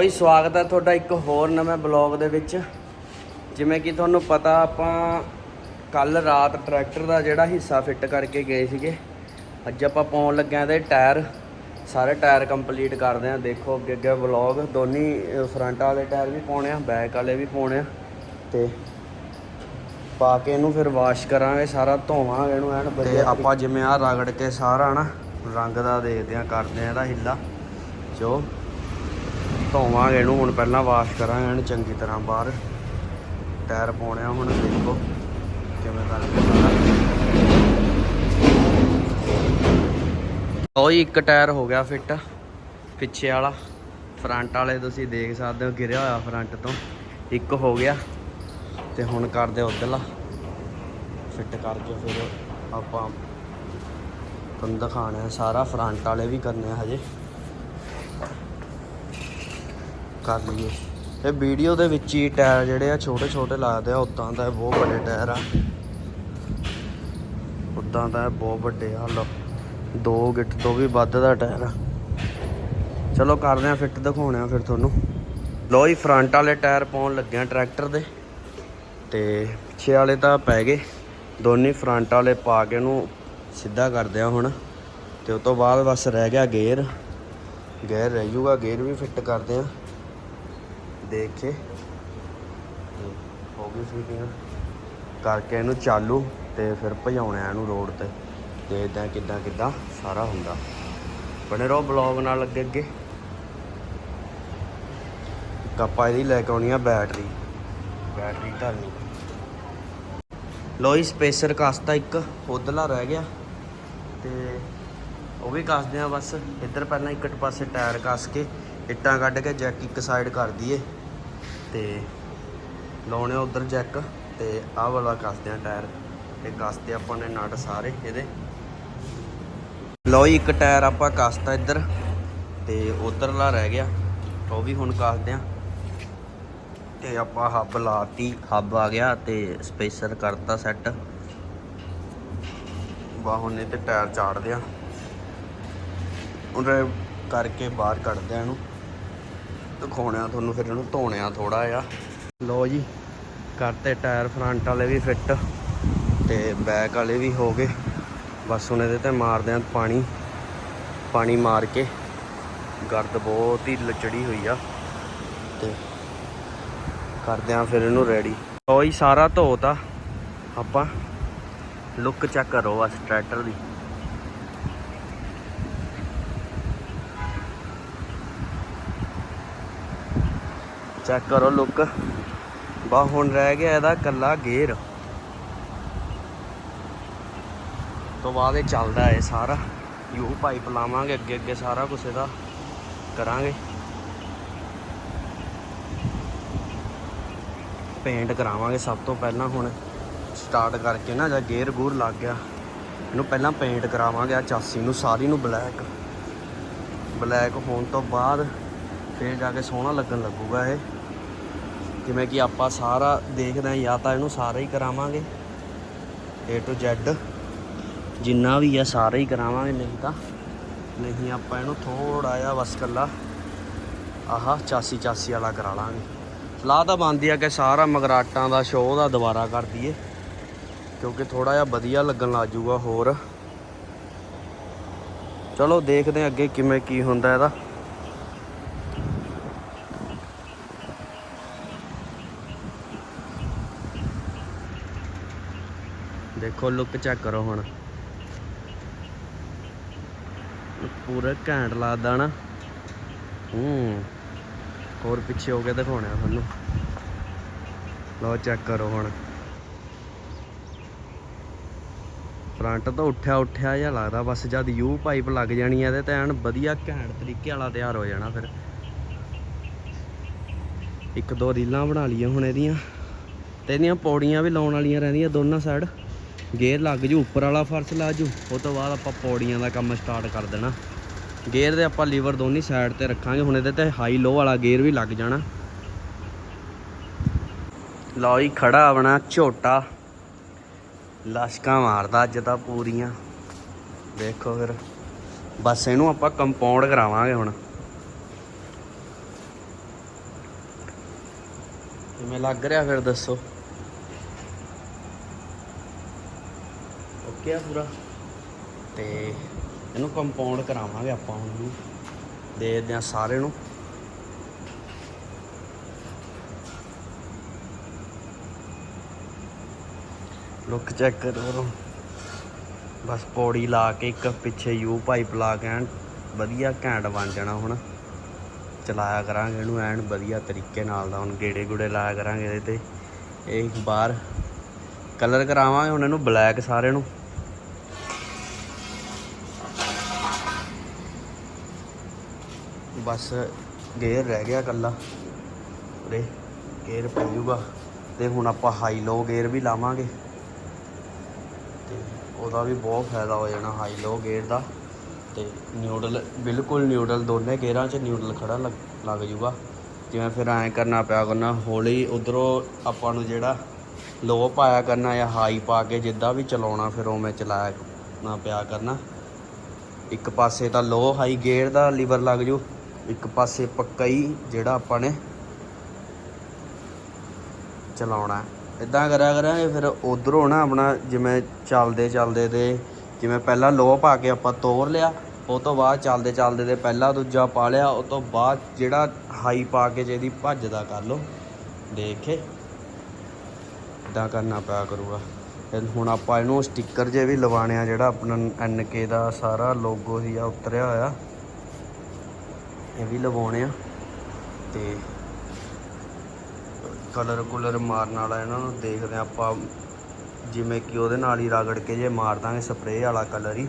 ਜੀ ਸਵਾਗਤ ਹੈ ਤੁਹਾਡਾ ਇੱਕ ਹੋਰ ਨਵੇਂ ਬਲੌਗ ਦੇ ਵਿੱਚ। ਜਿਵੇਂ ਕਿ ਤੁਹਾਨੂੰ ਪਤਾ ਆਪਾਂ ਕੱਲ ਰਾਤ ਟਰੈਕਟਰ ਦਾ ਜਿਹੜਾ ਹਿੱਸਾ ਫਿੱਟ ਕਰਕੇ ਗਏ ਸੀਗੇ। ਅੱਜ ਆਪਾਂ ਪਾਉਣ ਲੱਗਿਆਂ ਤੇ ਟਾਇਰ। ਸਾਰੇ ਟਾਇਰ ਕੰਪਲੀਟ ਕਰਦੇ ਆਂ ਦੇਖੋ ਅੱਗੇ ਅੱਗੇ ਬਲੌਗ। ਦੋਨੀ ਫਰੰਟ ਵਾਲੇ ਟਾਇਰ ਵੀ ਪਾਉਣੇ ਆ ਬੈਕ ਵਾਲੇ ਵੀ ਪਾਉਣੇ ਆ। ਤੇ ਪਾ ਕੇ ਇਹਨੂੰ ਫਿਰ ਵਾਸ਼ ਕਰਾਂਗੇ ਸਾਰਾ ਧੋਵਾਂਗੇ ਇਹਨੂੰ ਐਨ ਵਧੀਆ। ਆਪਾਂ ਜਿਵੇਂ ਆ ਰਗੜ ਕੇ ਸਾਰਾ ਨਾ ਰੰਗ ਦਾ ਦੇਖਦੇ ਆ ਕਰਦੇ ਆ ਇਹਦਾ ਹਿੱਲਾ। ਜੋ ਧੋਵਾਂਗੇ ਇਹਨੂੰ, ਹੁਣ ਪਹਿਲਾਂ ਵਾਸ਼ ਕਰਾਂਗੇ ਇਹਨੂੰ ਚੰਗੀ ਤਰ੍ਹਾਂ ਬਾਹਰ। ਟਾਇਰ ਪਾਉਣੇ ਆ ਹੁਣ, ਦੇਖੋ ਕਿਵੇਂ ਕਰਦੇ ਸਾਰਾ। ਉਹ ਇੱਕ ਟਾਇਰ ਹੋ ਗਿਆ ਫਿੱਟ ਪਿੱਛੇ ਵਾਲਾ ਫਰੰਟ ਵਾਲੇ ਤੁਸੀਂ ਦੇਖ ਸਕਦੇ ਹੋ, ਗਿਰਿਆ ਹੋਇਆ ਫਰੰਟ ਤੋਂ। ਇੱਕ ਹੋ ਗਿਆ, ਤੇ ਹੁਣ ਕਰਦੇ ਉਧਰਲਾ। ਫਿੱਟ ਕਰਕੇ ਫਿਰ ਆਪਾਂ। ਤੁਹਾਨੂੰ ਦਿਖਾਣਾ ਸਾਰਾ ਫਰੰਟ ਵਾਲੇ ਵੀ ਕਰਨੇ ਆ ਹਜੇ। ਕਰ ਲਈਏ। ਇਹ ਵੀਡੀਓ ਦੇ ਵਿੱਚ ਹੀ ਟਾਇਰ ਜਿਹੜੇ ਆ ਛੋਟੇ ਛੋਟੇ ਲੱਗਦੇ ਆ, ਉਦਾਂ ਦਾ ਬਹੁਤ ਵੱਡੇ ਟਾਇਰ ਆ। ਉਦਾਂ ਦਾ ਬਹੁਤ ਵੱਡੇ ਆ ਲੋ ਦੋ ਗਿੱਟ ਤੋਂ ਵੀ ਵੱਧ ਦਾ ਟਾਇਰ ਆ। ਚਲੋ ਕਰਦੇ ਆ ਫਿੱਟ, ਦਿਖਾਉਣੇ ਆ ਫਿਰ ਤੁਹਾਨੂੰ। ਲੋ ਜੀ, ਫਰੰਟ ਵਾਲੇ ਟਾਇਰ ਪਾਉਣ ਲੱਗਿਆ ਟਰੈਕਟਰ ਦੇ। ਤੇ ਪਿੱਛੇ ਵਾਲੇ ਤਾਂ ਪੈ ਗਏ। ਦੋਨੇ ਫਰੰਟ ਵਾਲੇ ਪਾ ਕੇ ਉਹਨੂੰ ਸਿੱਧਾ ਕਰਦੇ ਆ ਹੁਣ। ਤੇ ਉਸ ਤੋਂ ਬਾਅਦ ਬਸ ਰਹਿ ਗਿਆ ਗੇਅਰ। ਗੇਅਰ ਰਹਿ ਜੂਗਾ, ਗੇਅਰ ਵੀ ਫਿੱਟ ਕਰਦੇ ਆ। ਦੇਖ ਕੇ। ਹੋ ਗਈ ਫਿਟਿੰਗ ਕਰਕੇ ਇਹਨੂੰ ਚਾਲੂ ਤੇ ਫਿਰ ਭਜਾਉਣਾ ਇਹਨੂੰ ਰੋਡ ਤੇ। ਦੇਖਦੇ ਆ ਕਿੱਦਾਂ ਕਿੱਦਾਂ ਸਾਰਾ ਹੁੰਦਾ। ਬਣੇ ਰਹੋ ਬਲੌਗ ਨਾਲ ਲੱਗੇ ਅੱਗੇ। ਇੱਕ ਆਪਾਂ ਇਹਦੀ ਲੈ ਕੇ ਆਉਣੀ ਆ ਬੈਟਰੀ ਬੈਟਰੀ ਧਰਨੀ ਲੋਈ। ਸਪੇਸਰ ਕਸਤਾ ਇੱਕ ਉਧਰਲਾ ਰਹਿ ਗਿਆ। ਤੇ ਉਹ ਵੀ ਕੱਸਦੇ ਆ ਬਸ। ਇੱਧਰ ਪਹਿਲਾਂ ਇੱਕ ਪਾਸੇ ਟਾਇਰ ਕੱਸ ਕੇ, ਇੱਟਾਂ ਕੱਢ ਕੇ ਜੈਕ ਇੱਕ ਸਾਈਡ ਕਰ ਦਈਏ। ਤੇ ਲਾਉਣੇ ਉਧਰ ਜੈਕ ਤੇ ਆਹ ਵਾਲਾ ਕੱਸਦੇ ਆ ਟਾਇਰ ਤੇ ਕੱਸਦੇ ਆਪਾਂ ਨੇ ਨਟ ਸਾਰੇ ਇਹਦੇ। ਲਓ ਜੀ, ਇੱਕ ਟਾਇਰ ਆਪਾਂ ਕੱਸਤਾ ਇੱਧਰ ਤੇ ਉਧਰਲਾ ਰਹਿ ਗਿਆ, ਉਹ ਵੀ ਹੁਣ ਕੱਸਦੇ ਆ। ਤੇ ਆਪਾਂ ਹੱਬ ਲਾਤੀ, ਹੱਬ ਆ ਗਿਆ ਤੇ ਸਪੇਸਰ ਕਰਤਾ ਸੈੱਟ। ਬਾਹੁਨੇ ਤੇ ਟਾਇਰ ਚਾੜਦੇ ਆ। ਉਹਦੇ ਕਰਕੇ ਬਾਹਰ ਕੱਢਦੇ ਆ ਇਹਨੂੰ। ਦਿਖਾਉਣਿਆ, ਤੁਹਾਨੂੰ ਫਿਰ ਇਹਨੂੰ ਧੋਣਿਆ ਥੋੜਾ ਜਿਹਾ। ਲੋ ਜੀ ਕਰਤੇ ਟਾਇਰ ਫਰੰਟ ਵਾਲੇ ਵੀ ਫਿੱਟ ਤੇ ਬੈਕ ਵਾਲੇ ਵੀ ਹੋ ਗਏ। ਬਸ ਹੁਣ ਇਹਦੇ ਤੇ ਮਾਰਦੇ ਆ ਪਾਣੀ ਪਾਣੀ ਮਾਰ ਕੇ। ਗਰਦ ਬਹੁਤ ਹੀ ਲਚੜੀ ਹੋਈ ਆ ਤੇ ਕਰਦੇ ਆ ਫਿਰ ਇਹਨੂੰ ਰੈਡੀ ਲੋ ਜੀ, ਸਾਰਾ ਧੋਤਾ ਆਪਾਂ। ਲੁੱਕ ਚੈੱਕ ਕਰੋ ਬਸ ਟਰੈਕਟਰ ਦੀ। ਚੈੱਕ ਕਰੋ ਲੁੱਕ ਬਾ ਹੁਣ ਰਹਿ ਗਿਆ ਇਹਦਾ ਕੱਲਾ ਗੇਅਰ ਤੋਂ ਬਾਅਦ ਇਹ ਚੱਲਦਾ ਹੈ ਸਾਰਾ। ਯੂ ਪਾਈਪ ਲਾਵਾਂਗੇ ਅੱਗੇ ਅੱਗੇ ਸਾਰਾ ਕੁਝ ਇਹਦਾ। ਕਰਾਂਗੇ। ਪੇਂਟ ਕਰਾਵਾਂਗੇ ਸਭ ਤੋਂ ਪਹਿਲਾਂ ਹੁਣ। ਸਟਾਰਟ ਕਰਕੇ ਨਾ ਜਦ ਗੇਅਰ ਗੂਰ ਲੱਗ ਗਿਆ। ਇਹਨੂੰ ਪਹਿਲਾਂ ਪੇਂਟ ਕਰਾਵਾਂਗੇ ਆ ਚਾਸੀ ਨੂੰ, ਸਾਰੀ ਨੂੰ ਬਲੈਕ ਬਲੈਕ ਹੋਣ ਤੋਂ ਬਾਅਦ ਫਿਰ ਜਾ ਕੇ ਸੋਹਣਾ ਲੱਗਣ ਲੱਗੂਗਾ ਇਹ। ਜਿਵੇਂ ਕਿ ਆਪਾਂ ਸਾਰਾ ਦੇਖਦੇ ਹਾਂ, ਜਾਂ ਤਾਂ ਇਹਨੂੰ ਸਾਰਾ ਹੀ ਕਰਾਵਾਂਗੇ। A to Z ਜਿੰਨਾ ਵੀ ਆ, ਸਾਰਾ ਹੀ ਕਰਾਵਾਂਗੇ, ਨਹੀਂ ਤਾਂ ਨਹੀਂ ਆਪਾਂ ਇਹਨੂੰ ਥੋੜਾ ਜਿਹਾ ਬਸ ਕੱਲਾ ਆਹ ਚਾਸੀ ਚਾਸੀ ਵਾਲਾ ਕਰਾ ਲਾਂਗੇ। ਸਲਾਹ ਤਾਂ ਬਣਦੀ ਆ ਕਿ ਸਾਰਾ ਮਗਰਾਟਾਂ ਦਾ ਸ਼ੋਅ ਦਾ ਦੁਬਾਰਾ ਕਰ ਦਈਏ, ਕਿਉਂਕਿ ਥੋੜਾ ਜਿਹਾ ਵਧੀਆ ਲੱਗਣ ਲੱਗ ਜਾਊਗਾ ਹੋਰ। ਚਲੋ ਦੇਖਦੇ ਹਾਂ ਅੱਗੇ ਕਿਵੇਂ ਕੀ ਹੁੰਦਾ ਇਹਦਾ। ਦੇਖੋ ਲੁੱਕ ਚੈੱਕ ਕਰੋ ਹੁਣ। ਪੂਰਾ ਘੈਂਟ ਲੱਗਦਾ ਨਾ। ਹੂੰ, ਹੋਰ ਪਿੱਛੇ ਹੋ ਕੇ ਦਿਖਾਉਣਾ ਤੁਹਾਨੂੰ। ਲਓ ਚੈੱਕ ਕਰੋ ਹੁਣ। ਫਰੰਟ ਤੋਂ ਉੱਠਿਆ ਉੱਠਿਆ ਜਿਹਾ ਲੱਗਦਾ, ਬਸ ਜਦ ਯੂ ਪਾਈਪ ਲੱਗ ਜਾਣੀ ਹੈ ਇਹਦੇ ਤੇ ਐਨ ਵਧੀਆ ਘੈਂਟ ਤਰੀਕੇ ਵਾਲਾ ਤਿਆਰ ਹੋ ਜਾਣਾ ਫਿਰ। ਇੱਕ ਦੋ ਰੀਲਾਂ ਬਣਾ ਲਈਆਂ ਹੁਣ ਇਹਦੀਆਂ। ਤੇ ਇਹਦੀਆਂ ਪੌੜੀਆਂ ਵੀ ਲਾਉਣ ਵਾਲੀਆਂ ਰਹਿੰਦੀਆਂ ਦੋਨਾਂ ਸਾਈਡ ਗੇਅਰ ਲੱਗ ਜੂ, ਉੱਪਰ ਵਾਲਾ ਫਰਸ਼ ਲਾ ਜੂ, ਉਹ ਤੋਂ ਬਾਅਦ ਆਪਾਂ ਪੌੜੀਆਂ ਦਾ ਕੰਮ ਸਟਾਰਟ ਕਰ ਦੇਣਾ। ਗੇਅਰ ਦੇ ਆਪਾਂ ਲੀਵਰ ਦੋਨੀ ਸਾਈਡ ਤੇ ਰੱਖਾਂਗੇ, ਹੁਣ ਇਹਦੇ ਤੇ ਹਾਈ ਲੋ ਵਾਲਾ ਗੇਅਰ ਵੀ ਲੱਗ ਜਾਣਾ। ਲਓ ਹੀ ਖੜਾ ਆਪਣਾ ਝੋਟਾ। ਲਾਸ਼ਕਾਂ ਮਾਰਦਾ ਅੱਜ ਤਾਂ ਪੂਰੀਆਂ। ਦੇਖੋ ਫਿਰ, ਬਸ ਇਹਨੂੰ ਆਪਾਂ ਕੰਪਾਊਂਡ ਕਰਾਵਾਂਗੇ ਹੁਣ। ਜਿਵੇਂ ਲੱਗ ਰਿਹਾ ਫਿਰ ਦੱਸੋ? ਓਕੇ ਪੂਰਾ। ਤੇ ਇਹਨੂੰ ਕੰਪਾਊਂਡ ਕਰਾਵਾਂਗੇ ਆਪਾਂ ਹੁਣ ਨੂੰ ਦੇ ਦਿਆਂ ਸਾਰੇ ਨੂੰ। ਲੁੱਕ ਚੈੱਕ ਕਰੋ। ਬਸ ਪੌੜੀ ਲਾ ਕੇ ਇੱਕ ਪਿੱਛੇ ਯੂ ਪਾਈਪ ਲਾ ਕੇ ਐਨ ਵਧੀਆ ਘੈਂਟ ਬਣ ਜਾਣਾ ਹੁਣ। ਚਲਾਇਆ ਕਰਾਂਗੇ ਇਹਨੂੰ ਐਨ ਵਧੀਆ ਤਰੀਕੇ ਨਾਲ ਦਾ। ਹੁਣ ਗੇੜੇ ਗੁੜੇ ਲਾਇਆ ਕਰਾਂਗੇ ਇਹਦੇ ਤੇ। ਇਹ ਬਾਹਰ। ਕਲਰ ਕਰਾਵਾਂਗੇ ਹੁਣ ਇਹਨੂੰ ਬਲੈਕ ਸਾਰੇ ਨੂੰ। ਬਸ ਗੇਅਰ ਰਹਿ ਗਿਆ ਕੱਲਾ ਉਰੇ ਗੇਅਰ ਪੈ ਜੂਗਾ ਤੇ ਹੁਣ ਆਪਾਂ ਹਾਈ ਲੋ ਗੇਅਰ ਵੀ ਲਾਵਾਂਗੇ। ਤੇ ਉਹਦਾ ਵੀ ਬਹੁਤ ਫਾਇਦਾ ਹੋ ਜਾਣਾ ਹਾਈ ਲੋ ਗੇਅਰ ਦਾ। ਤੇ ਨਿਊਡਲ ਬਿਲਕੁਲ ਨਿਊਡਲ ਦੋਨੇ ਗੇਅਰਾਂ 'ਚ ਨਿਊਡਲ ਖੜਾ ਲੱਗ ਲੱਗ ਜੂਗਾ ਜਿਵੇਂ ਫਿਰ ਐਂ ਕਰਨਾ ਪਿਆ ਕਰਨਾ, ਹੌਲੀ ਉਧਰੋਂ ਆਪਾਂ ਨੂੰ ਜਿਹੜਾ ਲੋ ਪਾਇਆ ਕਰਨਾ ਜਾਂ ਹਾਈ ਪਾ ਕੇ ਜਿੱਦਾਂ ਵੀ ਚਲਾਉਣਾ, ਫਿਰ ਉਵੇਂ ਚਲਾਇਆ ਨਾ ਪਿਆ ਕਰਨਾ। ਇੱਕ ਪਾਸੇ ਤਾਂ ਲੋ ਹਾਈ ਗੇਅਰ ਦਾ ਲੀਵਰ ਲੱਗ ਜੂ। ਇੱਕ ਪਾਸੇ ਪੱਕਾ ਹੀ ਜਿਹੜਾ ਆਪਾਂ ਨੇ ਚਲਾਉਣਾ ਇਦਾਂ ਕਰਿਆ ਕਰਾਂਗੇ, ਫਿਰ ਉਧਰੋਂ ਨਾ ਆਪਣਾ ਜਿਵੇਂ ਚੱਲਦੇ ਚੱਲਦੇ ਤੇ ਜਿਵੇਂ ਪਹਿਲਾਂ ਲੋ ਪਾ ਕੇ ਆਪਾਂ ਤੋਰ ਲਿਆ, ਉਹ ਤੋਂ ਬਾਅਦ ਚੱਲਦੇ ਚੱਲਦੇ ਤੇ ਪਹਿਲਾ ਦੂਜਾ ਪਾ ਲਿਆ, ਉਹ ਤੋਂ ਬਾਅਦ ਜਿਹੜਾ ਹਾਈ ਪਾ ਕੇ ਜਿਹਦੀ ਭੱਜਦਾ ਕਰ ਲੋ ਦੇਖੇ। ਇਦਾਂ ਕਰਨਾ ਪਿਆ ਕਰੂਗਾ। ਹੁਣ ਆਪਾਂ ਇਹਨੂੰ ਸਟicker ਜੇ ਵੀ ਲਵਾਣੇ ਆ, ਜਿਹੜਾ ਆਪਣਾ ਐਨਕੇ ਦਾ ਸਾਰਾ ਲੋਗੋ ਹੀ ਆ ਉਤਰਿਆ ਹੋਇਆ। ਇਹ ਵੀ ਲਵਾਉਣੇ ਆ। ਤੇ ਕਲਰ ਕੁਲਰ ਮਾਰਨ ਵਾਲਾ ਇਹਨਾਂ ਨੂੰ ਦੇਖਦੇ ਹਾਂ ਆਪਾਂ। ਜਿਵੇਂ ਕਿ ਉਹਦੇ ਨਾਲ ਹੀ ਰਗੜ ਕੇ ਜੇ ਮਾਰ ਦਾਂਗੇ ਸਪਰੇਅ ਵਾਲਾ ਕਲਰ ਹੀ।